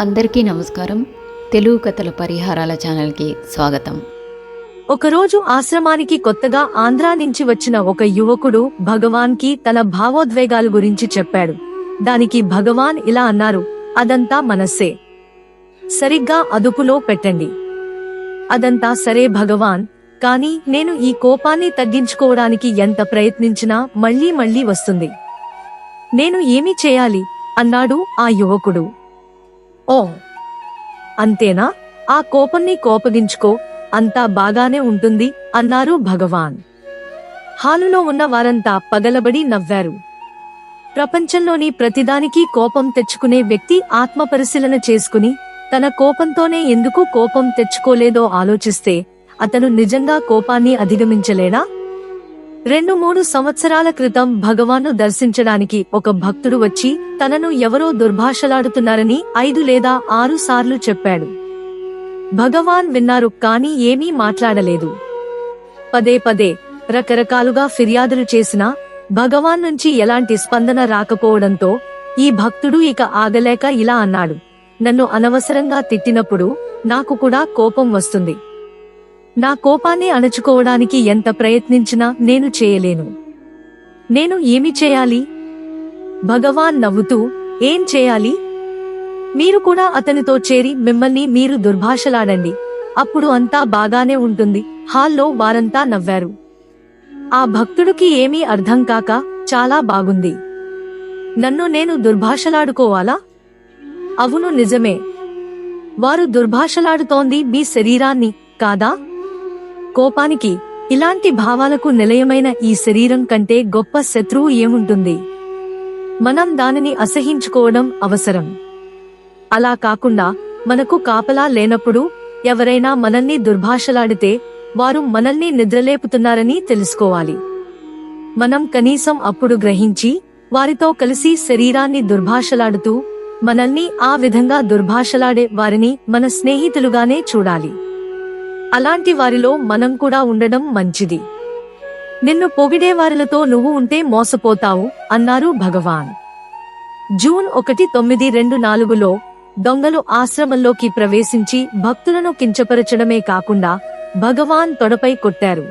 అందరికీ నమస్కారం. తెలుగు కథల పరిహారాల ఛానల్కి స్వాగతం. ఒకరోజు ఆశ్రమానికి కొత్తగా ఆంధ్రా నుంచి వచ్చిన ఒక యువకుడు భగవాన్కి తన భావోద్వేగాల గురించి చెప్పాడు. దానికి భగవాన్ ఇలా అన్నారు అదంతా మనస్సే. సరిగ్గా అదుపులో పెట్టండి. అదంతా సరే భగవాన్ కానీ నేను ఈ కోపాన్ని తగ్గించుకోవడానికి ఎంత ప్రయత్నించినా మళ్ళీ మళ్ళీ వస్తుంది. నేను ఏమి చేయాలి? అన్నాడు ఆ యువకుడు. ఓ. అంతేనా? ఆ కోపన్ని కోపగించుకో. అంతా బాగానే ఉంటుంది అన్నారు భగవాన్. హాలులో ఉన్న వారంతా పగలబడి నవ్వారు. ప్రపంచంలోని ప్రతిదానికి కోపం తెచ్చుకునే వ్యక్తి ఆత్మపరిశీలన చేసుకుని తన కోపంతోనే ఎందుకు కోపం తెచ్చుకోలేదో ఆలోచిస్తే అతను నిజంగా కోపాన్ని అధిగమించలేనా రెండు మూడు సంవత్సరాల క్రితం భగవాన్ను దర్శించడానికి ఒక భక్తుడు వచ్చి తనను ఎవరో దుర్భాషలాడుతున్నారని ఐదు లేదా ఆరు సార్లు చెప్పాడు. భగవాన్ విన్నారు కానీ ఏమీ మాట్లాడలేదు. పదే పదే రకరకాలుగా ఫిర్యాదులు చేసినా భగవాన్ నుంచి ఎలాంటి స్పందన రాకపోవడంతో ఈ భక్తుడు ఇక ఆగలేక ఇలా అన్నాడు. నన్ను అనవసరంగా తిట్టినప్పుడు నాకు కూడా కోపం వస్తుంది. నా కోపాన్ని అణచుకోవడానికి ఎంత ప్రయత్నించినా నేను చేయలేను. నేను ఏమి చేయాలి? భగవాన్ నవ్వుతూ ఏం చేయాలి? మీరు కూడా అతనితో చేరి మిమ్మల్ని మీరు దుర్భాషలాడండి. అప్పుడు అంతా బాగానే ఉంటుంది. హాల్లో వారంతా నవ్వారు. ఆ భక్తుడికి ఏమీ అర్థం కాక చాలా బాగుంది. నన్ను నేను దుర్భాషలాడుకోవాలా? అవును నిజమే. వారు దుర్భాషలాడుతోంది మీ శరీరాన్ని కాదా? కోపానికి ఇలాంటి భావాలకు నిలయమైన ఈ శరీరం కంటే గొప్ప శత్రువు ఏముంటుంది? మనం దానిని అసహించుకోవడం అవసరం. అలా కాకుండా మనకు కాపలా లేనప్పుడు ఎవరైనా మనల్ని దుర్భాషలాడితే వారు మనల్ని నిద్రలేపుతున్నారని తెలుసుకోవాలి. మనం కనీసం అప్పుడు గ్రహించి వారితో కలిసి శరీరాన్ని దుర్భాషలాడుతూ మనల్ని ఆ విధంగా దుర్భాషలాడే వారిని మన స్నేహితులుగానే చూడాలి. అలాంటి వారిలో మనం కూడా ఉండడం మంచిది. నిన్ను పొగిడే వారిలతో నువ్వు ఉంటే మోసపోతావు అన్నారు భగవాన్. జూన్ ఒకటి తొమ్మిది రెండు నాలుగులో దొంగలు ఆశ్రమంలోకి ప్రవేశించి భక్తులను కించపరచడమే కాకుండా భగవాన్ తొడపై కొట్టారు.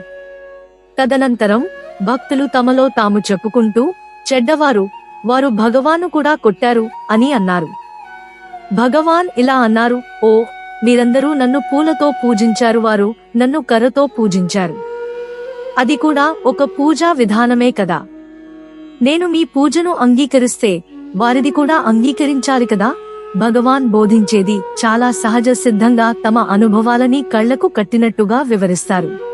తదనంతరం భక్తులు తమలో తాము చెప్పుకుంటూ చెడ్డవారు వారు భగవాను కూడా కొట్టారు అని అన్నారు. భగవాన్ ఇలా అన్నారు ఓ మీరందరూ నన్ను పూలతో పూజించారు వారు నన్ను కర్రతో పూజించారు. అది కూడా ఒక పూజా విధానమే కదా. నేను మీ పూజను అంగీకరిస్తే వారిది కూడా అంగీకరించాలి కదా? భగవాన్ బోధించేది చాలా సహజ సిద్ధంగా తమ అనుభవాలని కళ్ళకు కట్టినట్టుగా వివరిస్తారు.